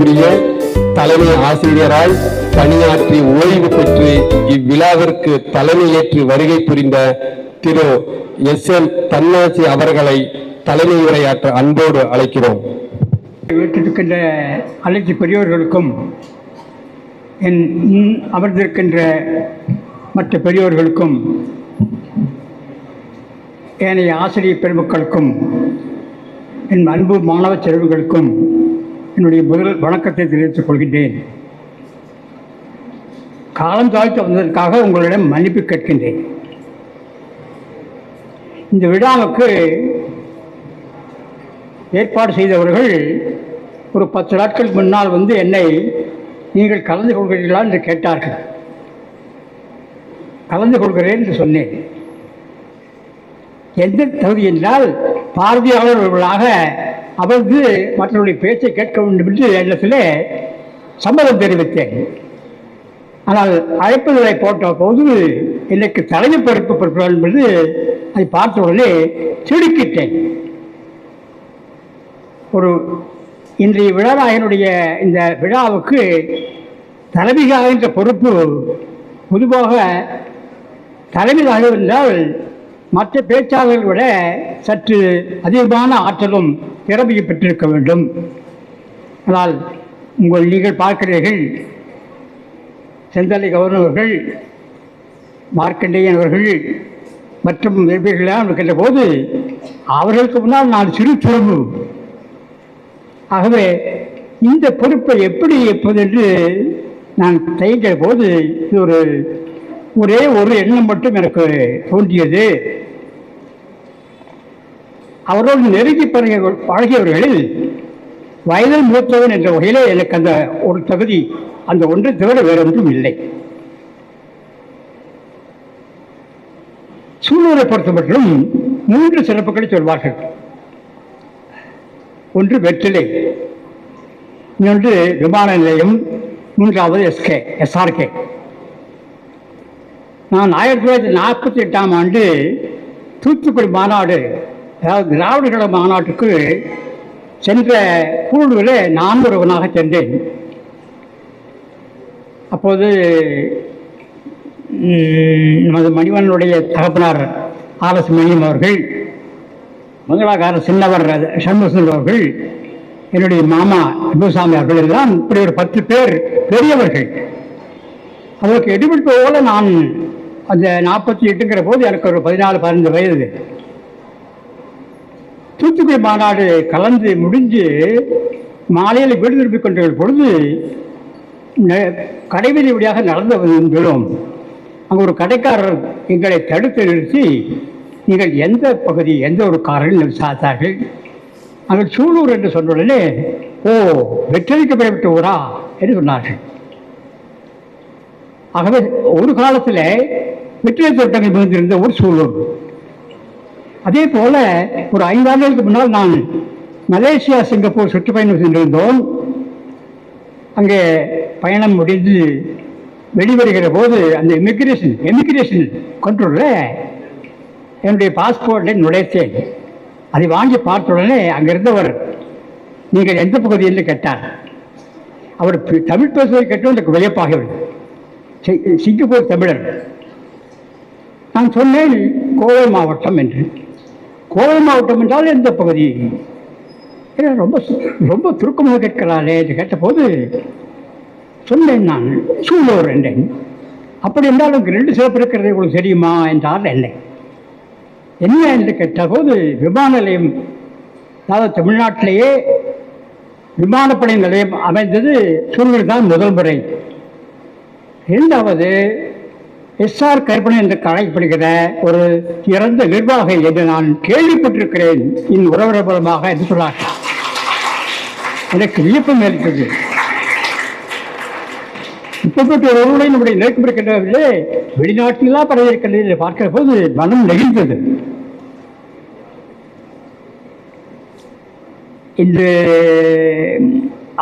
மதிப்புக்குரிய தலைமை ஆசிரியராய் பணியாற்றி ஓய்வு பெற்று இவ்விழாவிற்கு தலைமையேற்று வருகை புரிந்த திரு எஸ் எல் தன்னாசி அவர்களை தலைமை உரையாற்ற அன்போடு அழைக்கிறோம். வீட்டிருக்கின்ற அனைத்து பெரியோர்களுக்கும் என் அமர்ந்திருக்கின்ற மற்ற பெரியோர்களுக்கும் ஏனைய ஆசிரியர் பெருமக்களுக்கும் என் அன்பு மாணவ செல்வங்களுக்கும் என்னுடைய முதல் வணக்கத்தை தெரிவித்துக் கொள்கின்றேன். காலம் தாழ்த்து வந்ததற்காக உங்களிடம் மன்னிப்பு கேட்கின்றேன். இந்த விழாவுக்கு ஏற்பாடு செய்தவர்கள் ஒரு பத்து நாட்கள் முன்னால் வந்து என்னை நீங்கள் கலந்து கொள்கிறீர்களா என்று கேட்டார்கள். கலந்து கொள்கிறேன் என்று சொன்னேன். எந்த தகுதி என்றால் பார்வையாளர்களாக அமர்ந்து மற்றவருடைய பேச்சை கேட்க வேண்டும் என்று எண்ணத்தில் சம்மதம் தெரிவித்தேன். ஆனால் அழைப்புகளை போட்ட போது எனக்கு தலைமை பொறுப்பு பொறுப்பு என்பது அதை பார்த்த உடனே திடுக்கிட்டேன். ஒரு இன்றைய விழாநாயகனுடைய இந்த விழாவுக்கு தலைமையாக என்ற பொறுப்பு பொதுவாக தலைமையாக என்றால் மற்ற பேச்சாளர்களை விட சற்று அதிகமான ஆற்றலும் திறமையும் பெற்றிருக்க வேண்டும். ஆனால் உங்கள் நீங்கள் பார்க்கிறீர்கள் செந்தலை கவர்னர் மார்க்கண்டேயன் அவர்கள் மற்றும் நிருபர்களாக இருக்கின்ற போது அவர்களுக்கு முன்னால் நான் சிறு சுரம்பு ஆகவே இந்த பொறுப்பை எப்படி இருப்பது என்று நான் தயங்கிற போது இது ஒரு ஒரே ஒரு எண்ணம் மட்டும் எனக்கு தோன்றியது. அவரோடு நெருங்கி பழகிய பழகியவர்களில் வயதில் மூத்தவன் என்ற வகையிலே எனக்கு அந்த ஒரு தகுதி அந்த ஒன்று தவிர வேறொன்றும் இல்லை. சூழலை பொறுத்த மட்டும் மூன்று சிறப்புகளை சொல்வார்கள். ஒன்று வெற்றிலை இன்னொன்று விமான நிலையம் மூன்றாவது எஸ்கே எஸ்ஆர்கே நான் ஆயிரத்தி தொள்ளாயிரத்தி நாற்பத்தி எட்டாம் ஆண்டு தூத்துக்குடி மாநாடு அதாவது திராவிட கழக மாநாட்டுக்கு சென்ற குழுவில் நான் ஒருவனாக சென்றேன். அப்போது நமது மணிவனுடைய தகப்பனார் ஆர் எஸ் மணியம் அவர்கள் மங்களாக்கார சின்னவர் சண்முகசுந்தர் அவர்கள் என்னுடைய மாமா அன்புசாமி அவர்கள் எல்லாம் இப்படி ஒரு பத்து பேர் பெரியவர்கள். அதற்கு எதிர்ப்பு போல நான் அந்த நாற்பத்தி எட்டுங்கிற போது எனக்கு ஒரு பதினாலு பதினஞ்சு வயது. தூத்துக்குடி மாநாடு கலந்து முடிஞ்சு மாலையில் வீடு திரும்பி கொண்டிருக்கிற பொழுது ந- கடைவீதி வழியாக நடந்து வந்துள்ளோம் அங்கே ஒரு கடைக்காரர் எங்களை தடுத்து நிறுத்தி நீங்கள் எந்த பகுதி எந்த ஒரு காரில் சாத்தார்கள்? அங்கே சூலூர் என்று சொன்னுடனே ஓ வெற்றிக்கப்படப்பட்ட ஊரா? என்று சொன்னார்கள். ஆகவே ஒரு காலத்தில் வெற்றிலை தோட்டங்கள் மிகுந்திருந்த ஒரு சூழல் அதே போல ஒரு ஐந்தாண்டுகளுக்கு முன்னால் நான் மலேசியா சிங்கப்பூர் சுற்றுப்பயணம் சென்றிருந்தோம். அங்கே பயணம் முடிந்து வெளிவருகிற போது அந்த இமிக்ரேஷன் இமிக்ரேஷன் கண்ட்ரோலில் என்னுடைய பாஸ்போர்ட்டை நுழைத்தேன். அதை வாங்கி பார்த்த உடனே அங்கே இருந்தவர் நீங்கள் எந்த பகுதி? என்று கேட்டார். அவர் தமிழ் பேசுவதை கேட்டு எனக்கு வியப்பாகவில்லை சி- சிங்கப்பூர் தமிழர். நான் சொன்னேன் கோவை மாவட்டம் என்று. கோவை மாவட்டம் என்றால் எந்த பகுதி? ஏன்னா ரொம்ப சு- ரொம்ப சுருக்கமாக கேட்கிறாளே என்று கேட்டபோது சொன்னேன் நான் சூலூர் என்றேன். அப்படி என்றால் உங்களுக்கு ரெண்டு சிறப்பு இருக்கிறது உங்களுக்கு தெரியுமா என்றால் இல்லை. என்ன என்று கேட்டபோது விமான நிலையம் அதாவது தமிழ்நாட்டிலேயே விமானப்படை நிலையம் அமைந்தது சூழ்நிலை தான் முதல் முறை. இரண்டாவது எஸ்ஆர் கற்பனை என்று அழைக்கப்படுகிற ஒரு இறந்த நிர்வாகி என்று நான் கேள்விப்பட்டிருக்கிறேன். இன் உறவுற மூலமாக என்று சொன்னார்கள் எனக்கு வியப்பம் இருக்கிறது இப்படிப்பட்ட ஒருவரை நம்முடைய நிலைக்கும் இருக்கின்றவர்களே வெளிநாட்டிலா பரவி இருக்கின்றது பார்க்கிற போது மனம் நெகிழ்ந்தது. இன்று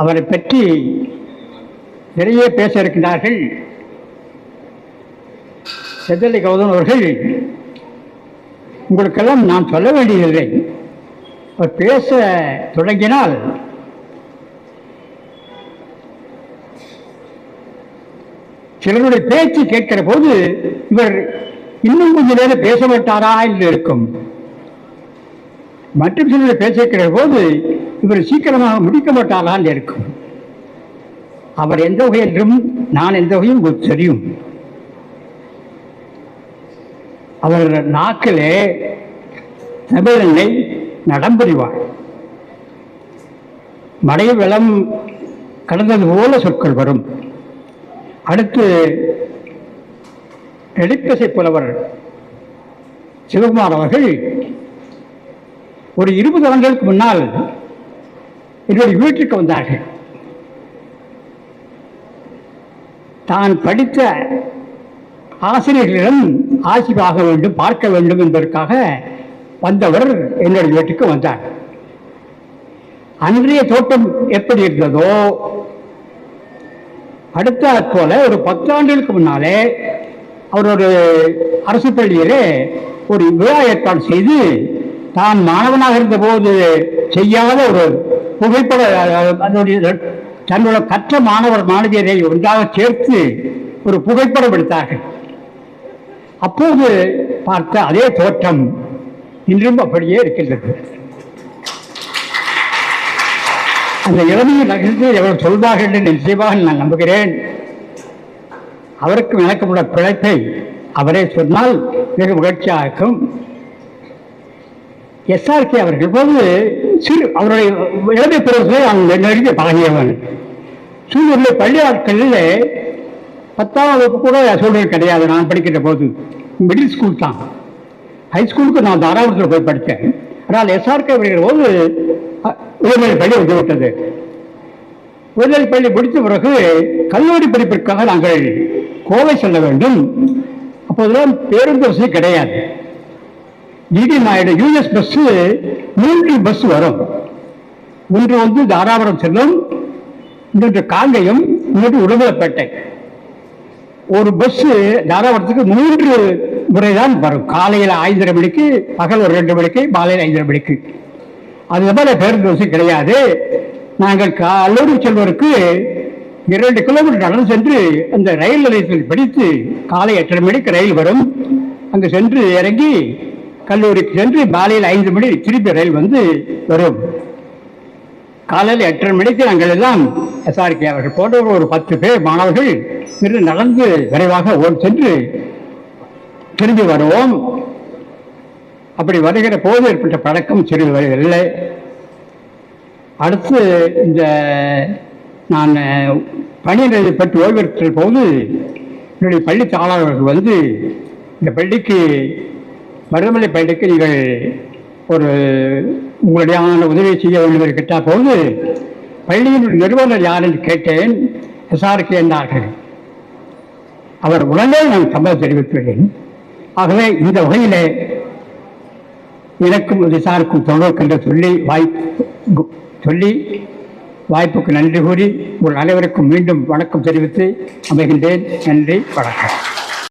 அவரை பற்றி நிறைய பேச இருக்கின்றார்கள். செதலை கௌதன் அவர்கள் உங்களுக்கெல்லாம் நான் சொல்ல வேண்டியதில்லை. அவர் பேச தொடங்கினால் சிலருடைய பேச்சு கேட்கிற போது இவர் இன்னும் கொஞ்ச நேரம் பேச என்று இருக்கும். மற்றும் சிலர் பேசிக்கிற போது இவர் சீக்கிரமாக முடிக்க மாட்டாரான் இருக்கும். அவர் எந்த வகை என்றும் நான் எந்த வகையும் உங்களுக்கு தெரியும். அவர் நாக்கிலே தமிழனை நடம்புரிவார். மழை வெள்ளம் கடந்தது போல சொற்கள் வரும். அடுத்து எடிப்பசை புலவர் சிவகுமார் அவர்கள் ஒரு இருபது ஆண்டுகளுக்கு முன்னால் என்னுடைய வீட்டிற்கு வந்தார்கள். தான் படித்த ஆசிரியர்களிடம் ஆசி ஆக வேண்டும் பார்க்க வேண்டும் என்பதற்காக வந்தவர் என்னுடைய வீட்டுக்கு வந்தார். அன்றைய தோட்டம் எப்படி இருந்ததோ அடுத்த போல ஒரு பத்தாண்டுகளுக்கு முன்னாலே அவர் ஒரு அரசு பள்ளியிலே ஒரு விழா ஏற்பாடு செய்து தான் மாணவனாக இருந்தபோது செய்யாத ஒரு புகைப்பட அதனுடைய தன்னோட கற்ற மாணவர் மாணவியரை ஒன்றாக சேர்த்து ஒரு புகைப்படம் எடுத்தார்கள். அப்போது பார்த்த அதே தோற்றம் இன்றும் அப்படியே இருக்கின்றது. அந்த இளமையை நகரத்தில் எவ்வளவு சொல்வார்கள் என்று நிச்சயமாக நான் நம்புகிறேன். அவருக்கு எனக்கும் உள்ள பிழைப்பை அவரே சொன்னால் மிக மகிழ்ச்சியாக இருக்கும் எஸ்ஆர்கே அவர்கள் போது சிறு அவருடைய இளமை பருவத்தில் அவன் நெருங்கி பழகியவன். சூழலில் பள்ளி ஆட்களிலே பத்தாம் வகுப்பு கூட சூழல் கிடையாது. நான் படிக்கிற போது மிடில் ஸ்கூல் தான். ஹை ஸ்கூலுக்கு நான் தாராபுரத்தில் போய் படித்தேன். ஆனால் எஸ்ஆர்கே படிக்கிற போது உயர்நிலை பள்ளி வந்துவிட்டது உயர்நிலை பள்ளி முடித்த பிறகு கல்லூரி படிப்பிற்காக நாங்கள் கோவை செல்ல வேண்டும். அப்போதெல்லாம் பேருந்து வசதி கிடையாது. டிடி நாயுடு யூஎஸ் பஸ்ஸு மூன்று பஸ் வரும். ஒன்று வந்து தாராபுரம் செல்லும் இன்னொன்று காங்கயம் இன்னொன்று உடுமலைப்பேட்டை. ஒரு பஸ் தாராபுரத்துக்கு மூன்று முறை தான் வரும். காலையில் ஐந்தரை மணிக்கு பகல் ஒரு ரெண்டு மணிக்கு மாலையில் ஐந்தரை மணிக்கு. அது போல பேருந்து வசதி கிடையாது. நாங்கள் கல்லூரி செல்வதற்கு இரண்டு கிலோமீட்டர் நடந்து சென்று அந்த ரயில் நிலையத்தில் படித்து காலை எட்டரை மணிக்கு ரயில் வரும். அங்கு சென்று இறங்கி கல்லூரிக்கு சென்று மாலையில் ஐந்து மணி திருப்பி ரயில் வந்து வரும். காலையில் எட்டரை மணிக்கு நாங்கள் எல்லாம் எஸ்ஆர்கே அவர்கள் போன்ற ஒரு பத்து பேர் மாணவர்கள் இன்று நடந்து விரைவாக ஓடி சென்று திரும்பி வருவோம். அப்படி வருகிற போது ஏற்பட்ட பழக்கம் சிறிது இல்லை அடுத்து இந்த நான் பணியிடை பற்றி ஓய்வெடுத்த போது என்னுடைய பள்ளி தாளாளர்கள் வந்து இந்த பள்ளிக்கு மருதமலை பள்ளிக்கு நீங்கள் ஒரு உங்களுடைய உதவி செய்ய வேண்டும் என்று கேட்ட போது பள்ளியின் நிறுவனர் யார் என்று கேட்டேன். எஸ்ஆர்கே என்றார்கள். அவர் உடனே நான் சம்மதம் தெரிவித்துள்ளேன். ஆகவே இந்த வகையிலே எனக்கும் விசாருக்கும் தொடர்பு என்று சொல்லி வாய்ப்பு சொல்லி வாய்ப்புக்கு நன்றி கூறி உங்கள் அனைவருக்கும் மீண்டும் வணக்கம் தெரிவித்து அமைகின்றேன். நன்றி வணக்கம்.